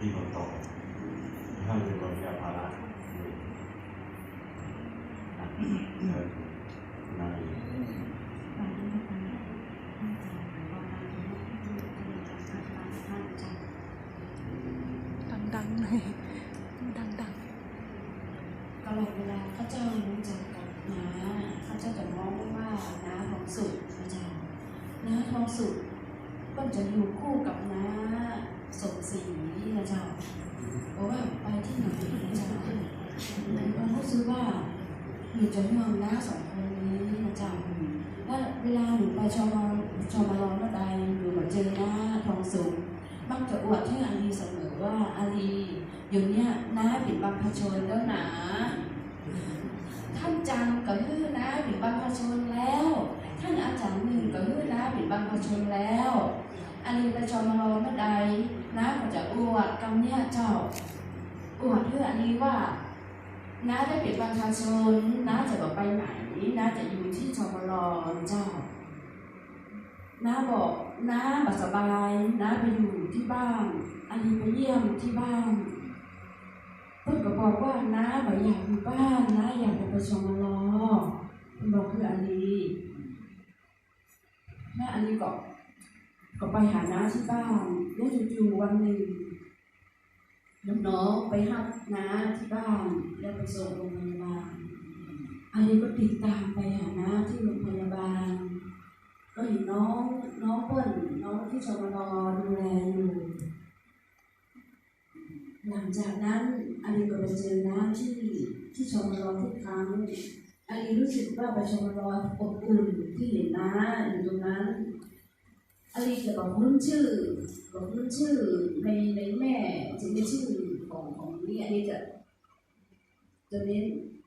ที่คนโตถ้ามีคนแก้ภาระอยู่นะเออนั่นเองดังๆหน่อยดังตลอดเวลาข้าเจ้ารู้จักกับน้าข้าเจ้าจะมองว่าน้าทองสุดข้าเจ้าน้าทองสุดก็จะอยู่คู่กับน้าสมศรีนะเจ้าเพราะว่าไปที่ไหนนะเจ้าในค ว่าหนูจะห่วงน้าสองคนนี้นะจ้าแล้วเวลาหนูไปชมชมรองระใดหนูมาเจอหน้าทองสุดมักจะอวดให้อาลีเสมอว่าอาลีอยู่เนี่ยน้าเป็นบรรพชนแล้วหนาท่านจันก็ฮื้อนะเป็นบรรพชนแล้ว ท่านอาจารย์หนึ่งก็ฮื้อนะเป็นบรรพชนแล้วอันนี้ปชมรอเมื่อใดนะก็จะอวดกำเนี่ยเจ้าอวดเพื่ออันนี้ว่า น้าได้เป็นบรรพชนน้าจะบอกไปไหนน้าจะอยู่ที่ชมรอเจ้าน้าบอกน้าบัสบายน้าไปอยู่ที่บ้านอันนี้ไปเยี่ยมที่บ้านเพื่อนก็บอกว่าน้าบ่อยากอยู่บ้านน้าอยากไปประชมรอบอกคืออันนี้แม่อันนี้ก็ก็ไปหาน้าที่บ้านแล้วจู่ๆวันหนึ่ง น้องๆไปหับน้าที่บ้านแล้วไปส่งโรงพยาบาลอันนี้ก็ติดตามไปหาน้าที่โรงพยาบาล ก็เห็นน้องน้องเปิ้ลน้องที่ชมรอดูแลอยู่หลังจากนั้นอาลีก็ไปเจอน้าที่ที่ชมรมทุกครั้งอาลีรู้สึกว่าไปชมรมอบอุ่นที่เห็นน้าอยู่ตรงนั้นอาลีจะบอกรุ่นชื่อบอกรุ่นชื่อในในแม่จะมีชื่อ ของของนี่อันนี้จะจะเน้น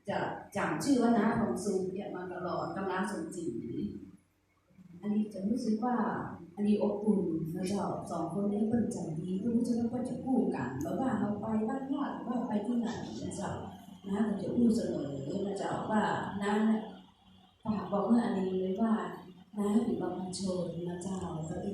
จะจำชื่อว่าน้าของซูเนี่ยมาตลอดกับน้าสมศรีอันนี้จะรู้สึกว่าอันนี้อบอุ่นนะเจ้าสองคนนี้เป็นใจดีรู้จะว่าจะคู่กันแบบว่าเราไปบ้านญาติหรือว่าไปที่ไหนนะเจ้านะเราจะพูดเสมอนะเจ้าว่านะฝากบอกเมื่ออันนี้เลยว่านะเป็นบางชนนะเจ้าพระเจ้